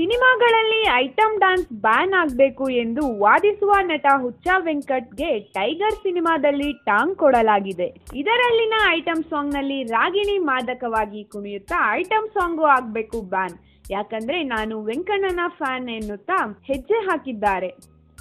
ಸಿನಿಮಾಗಳಲ್ಲಿ item dance ban ಆಗಬೇಕು ಎಂದು ವಾದಿಸುವ ನಟ ಹುಚ್ಚ ವೆಂಕಟ್ಗೆ ಟೈಗರ್ ಸಿನಿಮಾದಲ್ಲಿ ಟಾಂಗ್ ಕೊಡಲಾಗಿದೆ. ಇದರಲ್ಲಿನ ಐಟಂ ಸಾಂಗ್ನಲ್ಲಿ ರಾಗಿಣಿ ಮಾದಕವಾಗಿ ಕುಣಿಯುತ್ತಾ ಐಟಂ ಸಾಂಗು ಆಗಬೇಕು ಬ್ಯಾನ್. ಯಾಕಂದ್ರೆ ನಾನು ವೆಂಕಣ್ಣನ ಫ್ಯಾನ್ ಎನ್ನುತ್ತಾ ಹೆಜ್ಜೆ ಹಾಕಿದ್ದಾರೆ.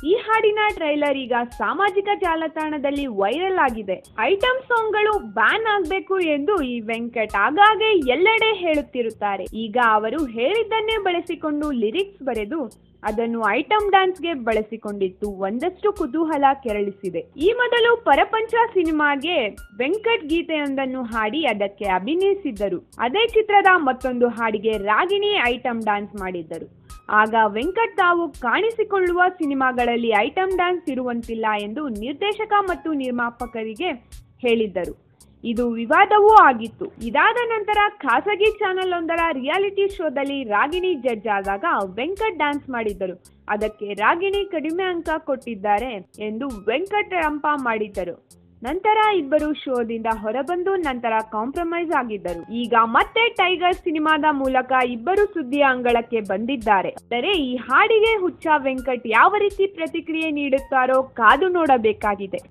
ಈ ಹಾಡಿನ ಟ್ರೈಲರ್ ಈಗ ಸಾಮಾಜಿಕ ಜಾಲತಾಣದಲ್ಲಿ ವೈರಲ್ ಆಗಿದೆ. ಐಟಂ ಸಾಂಗ್ಗಳು ಬ್ಯಾನ್ ಆಗಬೇಕು ಎಂದು ಈ ವೆಂಕಟ್ ಆಗಾಗ್ಗೆ ಎಲ್ಲೆಡೆ ಹೇಳುತ್ತಿರುತ್ತಾರೆ. ಈಗ ಅವರು ಹೇಳಿದ್ದನ್ನೇ ಬಳಸಿಕೊಂಡು ಲಿರಿಕ್ಸ್ ಬರೆದು ಅದನ್ನು ಐಟಂ ಡ್ಯಾನ್ಸ್ಗೆ ಬಳಸಿಕೊಂಡಿತ್ತು ಒಂದಷ್ಟು ಕುತೂಹಲ ಕೆರಳಿಸಿದೆ. ಈ ಮೊದಲು ಪರಪಂಚ ಸಿನಿಮಾಗೆ ವೆಂಕಟ್ ಗೀತೆಯೊಂದನ್ನು ಹಾಡಿ ಅದಕ್ಕೆ ಅಭಿನಯಿಸಿದ್ದರು. ಅದೇ ಚಿತ್ರದ ಮತ್ತೊಂದು ಹಾಡಿಗೆ ರಾಗಿಣಿ ಐಟಂ ಡ್ಯಾನ್ಸ್ ಮಾಡಿದ್ದರು. ಆಗ ವೆಂಕಟ್ ತಾವು ಕಾಣಿಸಿಕೊಳ್ಳುವ ಸಿನಿಮಾಗಳಲ್ಲಿ ಐಟಂ ಡ್ಯಾನ್ಸ್ ಇರುವಂತಿಲ್ಲ ಎಂದು ನಿರ್ದೇಶಕ ಮತ್ತು ನಿರ್ಮಾಪಕರಿಗೆ ಹೇಳಿದ್ದರು. ಇದು ವಿವಾದವೂ ಆಗಿತ್ತು. ಇದಾದ ನಂತರ ಖಾಸಗಿ ಚಾನೆಲ್ ಒಂದರ ರಿಯಾಲಿಟಿ ಶೋದಲ್ಲಿ ರಾಗಿಣಿ ಜಡ್ಜ್ ಆದಾಗ ವೆಂಕಟ್ ಡ್ಯಾನ್ಸ್ ಮಾಡಿದ್ದರು. ಅದಕ್ಕೆ ರಾಗಿಣಿ ಕಡಿಮೆ ಅಂಕ ಕೊಟ್ಟಿದ್ದಾರೆ ಎಂದು ವೆಂಕಟ್ ರಂಪ ಮಾಡಿದ್ದರು. ನಂತರ ಇಬ್ಬರು ಶೋದಿಂದ ಹೊರಬಂದು ನಂತರ ಕಾಂಪ್ರಮೈಸ್ ಆಗಿದ್ದರು. ಈಗ ಮತ್ತೆ ಟೈಗರ್ ಸಿನಿಮಾದ ಮೂಲಕ ಇಬ್ಬರು ಸುದ್ದಿಯ ಅಂಗಳಕ್ಕೆ ಬಂದಿದ್ದಾರೆ. ಆದರೆ ಈ ಹಾಡಿಗೆ ಹುಚ್ಚ ವೆಂಕಟ್ ಯಾವ ರೀತಿ ಪ್ರತಿಕ್ರಿಯೆ ನೀಡುತ್ತಾರೋ ಕಾದು ನೋಡಬೇಕಾಗಿದೆ.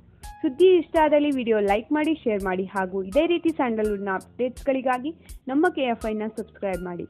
ಸುದ್ದಿ ಇಷ್ಟ ಆದಲ್ಲಿ ವಿಡಿಯೋ ಲೈಕ್ ಮಾಡಿ, ಶೇರ್ ಮಾಡಿ ಹಾಗೂ ಇದೇ ರೀತಿ ಸ್ಯಾಂಡಲ್ವುಡ್ನ ಅಪ್ಡೇಟ್ಸ್ಗಳಿಗಾಗಿ ನಮ್ಮ ಕೆ ಎಫ್ ಐನ ಸಬ್ಸ್ಕ್ರೈಬ್ ಮಾಡಿ.